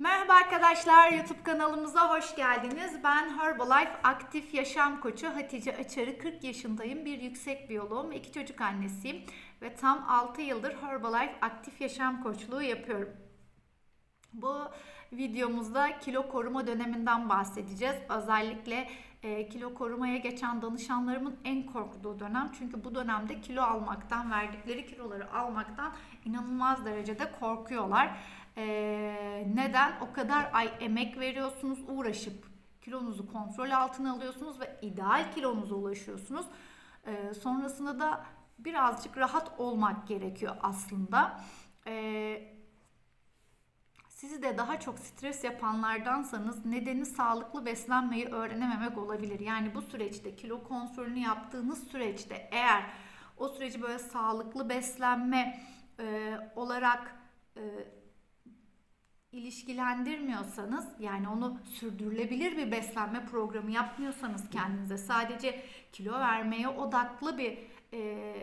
Merhaba arkadaşlar, YouTube kanalımıza hoş geldiniz. Ben Herbalife Aktif Yaşam Koçu Hatice Açarı, 40 yaşındayım. Bir yüksek biyoloğum iki çocuk annesiyim. Ve tam 6 yıldır Herbalife Aktif Yaşam Koçluğu yapıyorum. Bu videomuzda kilo koruma döneminden bahsedeceğiz. Özellikle e, kilo korumaya geçen danışanlarımın en korktuğu dönem. Çünkü bu dönemde kilo almaktan, verdikleri kiloları almaktan inanılmaz derecede korkuyorlar. E, neden? O kadar ay emek veriyorsunuz, uğraşıp kilonuzu kontrol altına alıyorsunuz ve ideal kilonuza ulaşıyorsunuz. E, sonrasında da birazcık rahat olmak gerekiyor aslında. E, sizi de daha çok stres yapanlardansanız nedeni sağlıklı beslenmeyi öğrenememek olabilir. Yani bu süreçte kilo kontrolünü yaptığınız süreçte eğer o süreci böyle sağlıklı beslenme e, olarak e, ilişkilendirmiyorsanız yani onu sürdürülebilir bir beslenme programı yapmıyorsanız kendinize sadece kilo vermeye odaklı bir e,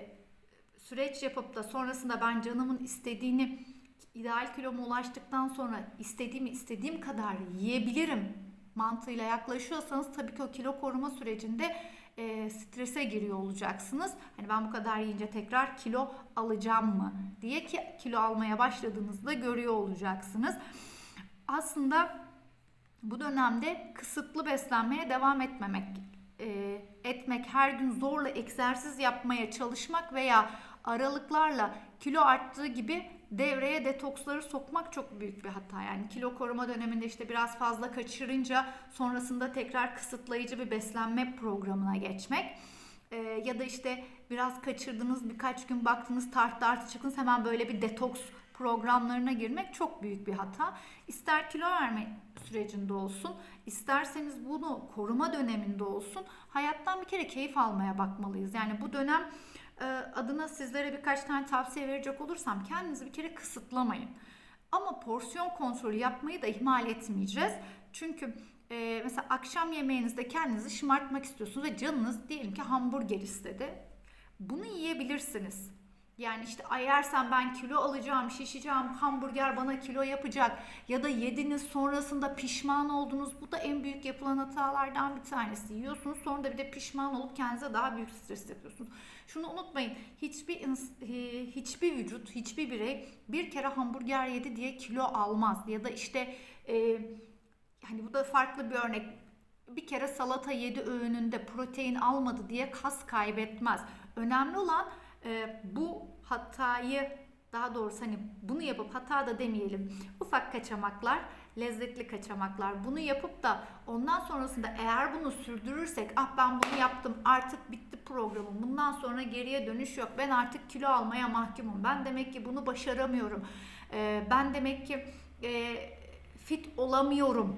süreç yapıp da sonrasında ben canımın istediğini ideal kiloma ulaştıktan sonra istediğimi istediğim kadar yiyebilirim mantığıyla yaklaşıyorsanız tabii ki o kilo koruma sürecinde e, strese giriyor olacaksınız. Hani ben bu kadar yiyince tekrar kilo alacağım mı diye ki kilo almaya başladığınızda görüyor olacaksınız. Aslında bu dönemde kısıtlı beslenmeye devam etmemek e, etmek, her gün zorla egzersiz yapmaya çalışmak veya aralıklarla kilo arttığı gibi devreye detoksları sokmak çok büyük bir hata. Yani kilo koruma döneminde işte biraz fazla kaçırınca sonrasında tekrar kısıtlayıcı bir beslenme programına geçmek. Ee, ya da işte biraz kaçırdınız birkaç gün baktınız tarttı artı çıktınız hemen böyle bir detoks programlarına girmek çok büyük bir hata. İster kilo verme sürecinde olsun, isterseniz bunu koruma döneminde olsun hayattan bir kere keyif almaya bakmalıyız. Yani bu dönem adına sizlere birkaç tane tavsiye verecek olursam kendinizi bir kere kısıtlamayın. Ama porsiyon kontrolü yapmayı da ihmal etmeyeceğiz. Çünkü e, mesela akşam yemeğinizde kendinizi şımartmak istiyorsunuz ve canınız diyelim ki hamburger istedi. Bunu yiyebilirsiniz. Yani işte yersem ben kilo alacağım, şişeceğim, hamburger bana kilo yapacak ya da yediniz sonrasında pişman oldunuz. Bu da en büyük yapılan hatalardan bir tanesi. Yiyorsunuz sonra da bir de pişman olup kendinize daha büyük stres yapıyorsunuz. Şunu unutmayın. Hiçbir hiçbir vücut, hiçbir birey bir kere hamburger yedi diye kilo almaz ya da işte e, hani bu da farklı bir örnek bir kere salata yedi öğününde protein almadı diye kas kaybetmez. Önemli olan e, bu hatayı daha doğrusu hani bunu yapıp hata da demeyelim ufak kaçamaklar lezzetli kaçamaklar. Bunu yapıp da ondan sonrasında eğer bunu sürdürürsek ah ben bunu yaptım artık bitti programım bundan sonra geriye dönüş yok ben artık kilo almaya mahkumum ben demek ki bunu başaramıyorum ee, ben demek ki e, fit olamıyorum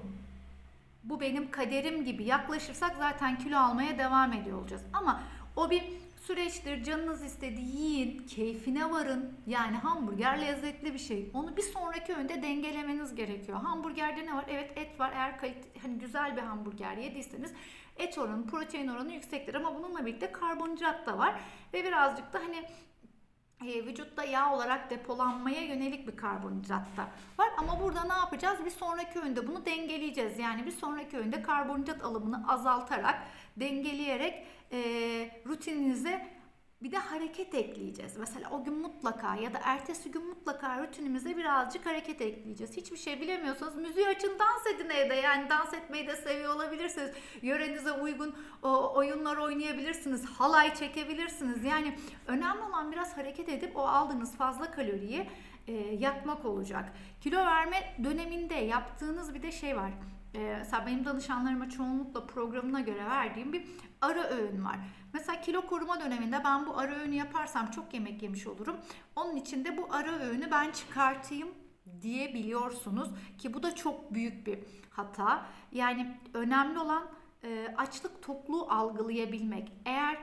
bu benim kaderim gibi yaklaşırsak zaten kilo almaya devam ediyor olacağız. Ama o bir süreçtir. Canınız istedi yiyin, keyfine varın. Yani hamburger lezzetli bir şey. Onu bir sonraki önde dengelemeniz gerekiyor. Hamburgerde ne var? Evet et var. Eğer kalite, hani güzel bir hamburger yediyseniz et oranı, protein oranı yüksektir. Ama bununla birlikte karbonhidrat da var. Ve birazcık da hani e, vücutta yağ olarak depolanmaya yönelik bir karbonhidrat da var. Ama burada ne yapacağız? Bir sonraki öğünde bunu dengeleyeceğiz. Yani bir sonraki öğünde karbonhidrat alımını azaltarak, dengeleyerek e, rutininize bir de hareket ekleyeceğiz. Mesela o gün mutlaka ya da ertesi gün mutlaka rutinimize birazcık hareket ekleyeceğiz. Hiçbir şey bilemiyorsanız müziği açın dans edin evde. Yani dans etmeyi de seviyor olabilirsiniz. Yörenize uygun o, oyunlar oynayabilirsiniz. Halay çekebilirsiniz. Yani önemli olan biraz hareket edip o aldığınız fazla kaloriyi e, yakmak olacak. Kilo verme döneminde yaptığınız bir de şey var. E, mesela benim danışanlarıma çoğunlukla programına göre verdiğim bir ara öğün var. Mesela kilo koruma döneminde ben bu ara öğünü yaparsam çok yemek yemiş olurum. Onun için de bu ara öğünü ben çıkartayım diyebiliyorsunuz ki bu da çok büyük bir hata. Yani önemli olan e, açlık tokluğu algılayabilmek. Eğer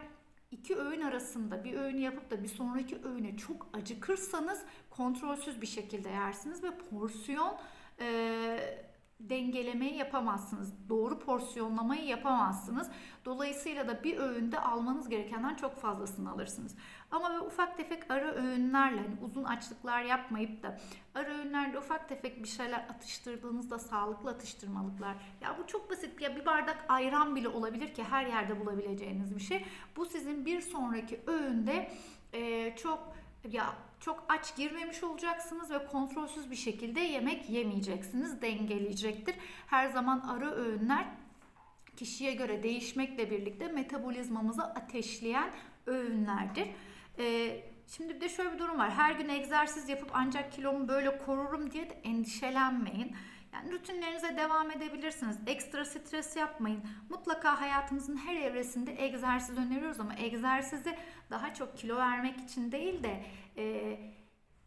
iki öğün arasında bir öğünü yapıp da bir sonraki öğüne çok acıkırsanız kontrolsüz bir şekilde yersiniz ve porsiyon e, dengelemeyi yapamazsınız. Doğru porsiyonlamayı yapamazsınız. Dolayısıyla da bir öğünde almanız gerekenden çok fazlasını alırsınız. Ama böyle ufak tefek ara öğünlerle hani uzun açlıklar yapmayıp da ara öğünlerde ufak tefek bir şeyler atıştırdığınızda sağlıklı atıştırmalıklar. Ya bu çok basit. Ya bir bardak ayran bile olabilir ki her yerde bulabileceğiniz bir şey. Bu sizin bir sonraki öğünde e, çok ya çok aç girmemiş olacaksınız ve kontrolsüz bir şekilde yemek yemeyeceksiniz. Dengeleyecektir. Her zaman ara öğünler kişiye göre değişmekle birlikte metabolizmamızı ateşleyen öğünlerdir. Ee, şimdi bir de şöyle bir durum var. Her gün egzersiz yapıp ancak kilomu böyle korurum diye de endişelenmeyin. Yani rutinlerinize devam edebilirsiniz. Ekstra stres yapmayın. Mutlaka hayatınızın her evresinde egzersiz öneriyoruz ama egzersizi daha çok kilo vermek için değil de e,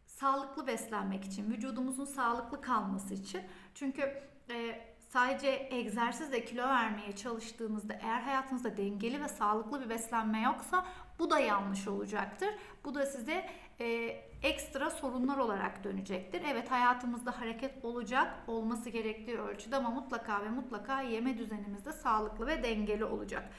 sağlıklı beslenmek için, vücudumuzun sağlıklı kalması için. Çünkü e, sadece egzersizle kilo vermeye çalıştığınızda eğer hayatınızda dengeli ve sağlıklı bir beslenme yoksa bu da yanlış olacaktır. Bu da size e, ekstra sorunlar olarak dönecektir. Evet hayatımızda hareket olacak olması gerektiği ölçüde ama mutlaka ve mutlaka yeme düzenimizde sağlıklı ve dengeli olacak.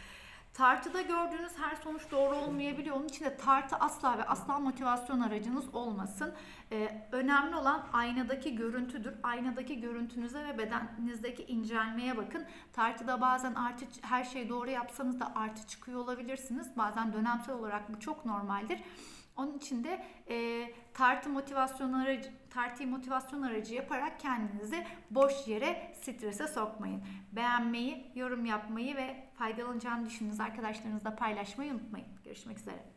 Tartıda gördüğünüz her sonuç doğru olmayabiliyor. Onun için de tartı asla ve asla motivasyon aracınız olmasın. Ee, önemli olan aynadaki görüntüdür. Aynadaki görüntünüze ve bedeninizdeki incelmeye bakın. Tartıda bazen artı her şeyi doğru yapsanız da artı çıkıyor olabilirsiniz. Bazen dönemsel olarak bu çok normaldir. Onun için de e, tartı motivasyon aracı, tartıyı motivasyon aracı yaparak kendinizi boş yere strese sokmayın. Beğenmeyi, yorum yapmayı ve faydalanacağını düşündüğünüz arkadaşlarınızla paylaşmayı unutmayın. Görüşmek üzere.